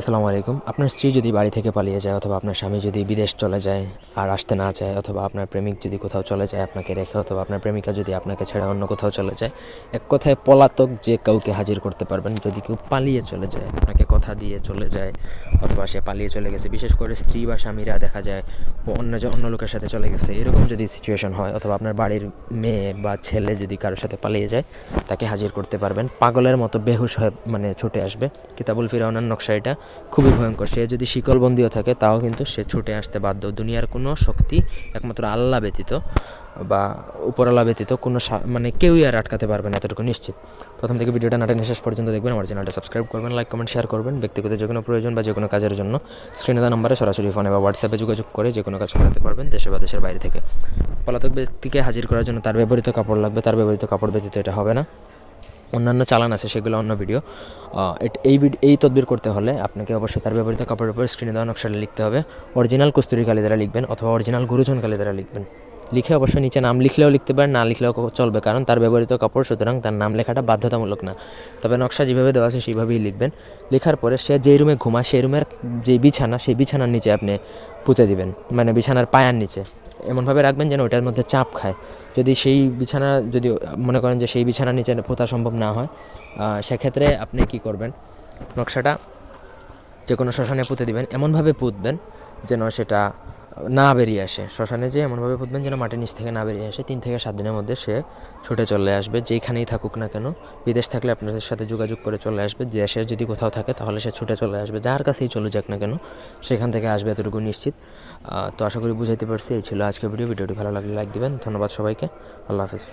আসসালামু আলাইকুম। আপনার স্ত্রী যদি বাড়ি থেকে পালিয়ে যায় অথবা আপনার স্বামী যদি বিদেশ চলে যায় আর আসতে না চায় অথবা আপনার প্রেমিক যদি কোথাও চলে যায় আপনাকে রেখে অথবা আপনার প্রেমিকা যদি আপনাকে ছেড়ে অন্য কোথাও চলে যায়, এক কথায় পলাতক যে কাউকে হাজির করতে পারবেন, যদি কেউ পালিয়ে চলে যায়, আপনাকে কথা দিয়ে চলে যায় অথবা সে পালিয়ে চলে গেছে, বিশেষ করে স্ত্রী বা স্বামীরা দেখা যায় অন্য যে অন্য লোকের সাথে চলে গেছে, এরকম যদি সিচুয়েশন হয় অথবা আপনার বাড়ির মেয়ে বা ছেলে যদি কারোর সাথে পালিয়ে যায়, তাকে হাজির করতে পারবেন। পাগলের মতো বেহুশ হয়ে মানে ছুটে আসবে। কিতাবুল ফিরাউনার নকশা এটা। খুবই ভয়ঙ্কর। সে যদি শিকলবন্দিও থাকে, তাও কিন্তু সে ছুটে আসতে বাধ্য। দুনিয়ার কোনো শক্তি একমাত্র আল্লাহ ব্যতীত বা উপরাল্লাহ ব্যতীত কোনো মানে কেউই আর আটকাতে পারবে না, এতটুকু নিশ্চিত। প্রথম থেকে ভিডিওটা নাটক শেষ পর্যন্ত দেখবেন, আমার চ্যানেলটা সাবস্ক্রাইব করবেন, লাইক, কমেন্ট শেয়ার করবেন। ব্যক্তিগত যে কোনো প্রয়োজন বা যে কোনো কাজের জন্য স্ক্রিনে দেওয়া নম্বরে সরাসরি ফোনে বা হোয়াটসঅ্যাপে যোগাযোগ করে যে কোনো কাজ করাতে পারবেন দেশে বা দেশের বাইরে থেকে। পলাতক ব্যক্তিকে হাজির করার জন্য তার ব্যবহৃত কাপড় লাগবে, তার ব্যবহৃত কাপড় ব্যতীত এটা হবে না। অন্যান্য চালান আছে, সেগুলো অন্য ভিডিও এই এই তদবির করতে হলে আপনাকে অবশ্যই তার ব্যবহৃত কাপড়ের উপর স্ক্রিনে দেওয়া নকশাটা লিখতে হবে। অরিজিনাল কস্তুরি কালি দ্বারা লিখবেন অথবা অরিজিনাল গুরুজন কালি দ্বারা লিখবেন। লিখে অবশ্যই নিচে নাম লিখলেও লিখতে পারেন, না লিখলেও চলবে। কারণ তার ব্যবহৃত কাপড় সুতরাং তার নাম লেখাটা বাধ্যতামূলক না। তবে নকশা যেভাবে দেওয়া আছে, সেইভাবেই লিখবেন। লেখার পরে সে যেই রুমে ঘুমায়, সেই রুমের যে বিছানা, সেই বিছানার নিচে আপনি পুঁতে দিবেন। মানে বিছানার পায়ার নিচে। এমনভাবে রাখবেন যেন ওটার মধ্যে চাপ খায়। যদি সেই বিছানা, যদি মনে করেন যে সেই বিছানা নিচে পোতা সম্ভব না হয় সেক্ষেত্রে আপনি কি করবেন? নকশাটা যে কোনো শ্মশানে পুঁতে দিবেন, এমনভাবে পুঁতবেন যেন সেটা না বেরিয়ে আসে। শ্মশানে যে এমনভাবে পুঁতবেন যেন মাটির নিচ থেকে না বেরিয়ে আসে। তিন থেকে সাত দিনের মধ্যে সে ছুটে চলে আসবে, যেখানেই থাকুক না কেন। বিদেশ থাকলে আপনাদের সাথে যোগাযোগ করে চলে আসবে। দেশে যদি কোথাও থাকে তাহলে সে ছুটে চলে আসবে। যার কাছেই চলে যাক না কেন, সেখান থেকে আসবে এতটুকু নিশ্চিত। তো আশা করি বুঝাইতে পারছি। এই ছিল আজকের ভিডিও। ভিডিওটি ভালো লাগলে লাইক দিবেন। ধন্যবাদ সবাইকে। আল্লাহ হাফিজ।